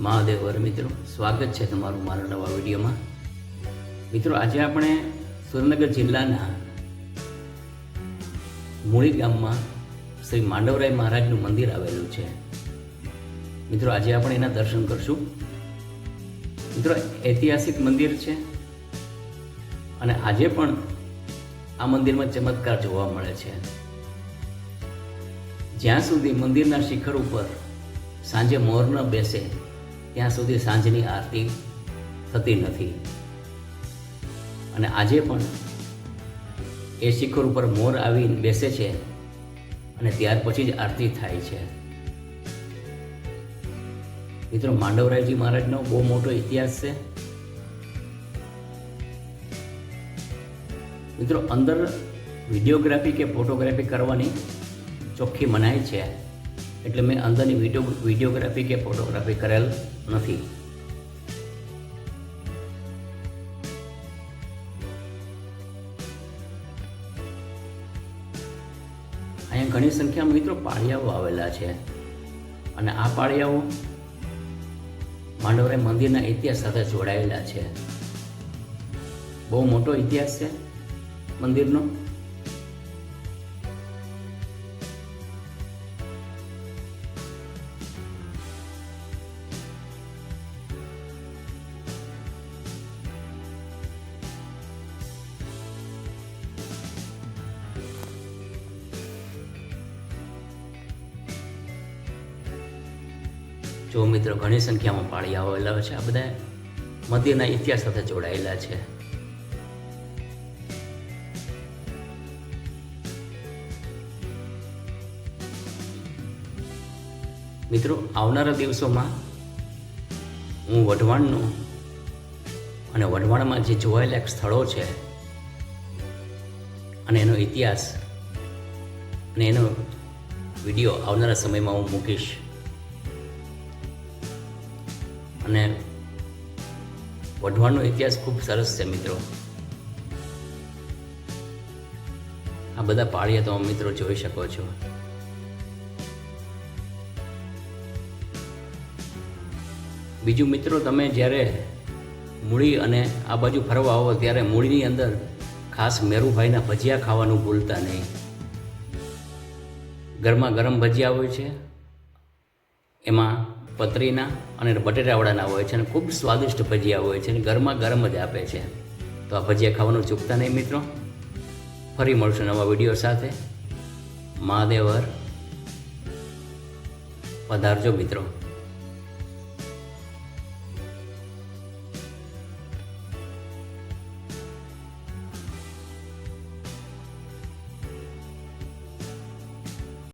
મહાદેવ વર મિત્રો, સ્વાગત છે તમારું મારા નવા વિડીયોમાં. મિત્રો, આજે આપણે સુરેન્દ્રનગર જિલ્લાના મૂળી ગામમાં શ્રી માંડવરાય મહારાજનું મંદિર આવેલું છે. મિત્રો, આજે આપણે એના દર્શન કરશું. મિત્રો, ઐતિહાસિક મંદિર છે અને આજે પણ આ મંદિરમાં ચમત્કાર જોવા મળે છે. જ્યાં સુધી મંદિરના શિખર ઉપર સાંજે મોર ન બેસે ત્યાં સુધી સાંજની આરતી થતી નથી. અને આજે પણ એ શિખર ઉપર મોર આવીને બેસે છે અને ત્યાર પછી જ આરતી થાય છે. મિત્રો, માંડવરાયજી મહારાજનો બહુ મોટો ઇતિહાસ છે. મિત્રો, અંદર વિડીયોગ્રાફી કે ફોટોગ્રાફી કરવાની ચોખ્ખી મનાય છે. એટલે મેં અંદરની વીડિયો વિડીયોગ્રાફી કે ફોટોગ્રાફી કરેલ નથી. અહીંયા ઘણી સંખ્યામાં મિત્રો પાળિયાઓ આવેલા છે. અને આ પાળિયાઓ માંડવરાય મંદિરના ઇતિહાસ સાથે જોડાયેલા છે. બહુ મોટો ઇતિહાસ છે મંદિરનો. જો મિત્રો ઘણી સંખ્યામાં પાળી આવેલા છે, આ બધા મંદિરના ઇતિહાસ સાથે જોડાયેલા છે. મિત્રો, આવનારા દિવસોમાં હું વઢવાણનું અને વઢવાણમાં જે જોવાયેલા સ્થળો છે અને એનો ઇતિહાસ અને એનો વીડિયો આવનારા સમયમાં હું મૂકીશ. અને વઢવાણનો ઇતિહાસ ખૂબ સરસ છે, મિત્રો. આ બધા પાળિયા તમે મિત્રો જોઈ શકો છો. બીજું મિત્રો, તમે જ્યારે મૂળી અને આ બાજુ ફરવા આવો, ત્યારે મૂળીની અંદર ખાસ મેરુભાઈના ભજીયા ખાવાનું ભૂલતા નહીં. ગરમા ગરમ ભજીયા હોય છે, એમાં પતરીના અને બટેટાવડાના હોય છે અને ખૂબ સ્વાદિષ્ટ ભજીયા હોય છે અને ગરમા ગરમ જ આપે છે. તો આ ભજીયા ખાવાનું ચૂકતા નહીં મિત્રો. ફરી મળશું નવા વીડિયો સાથે. મહાદેવર. પધારજો મિત્રો.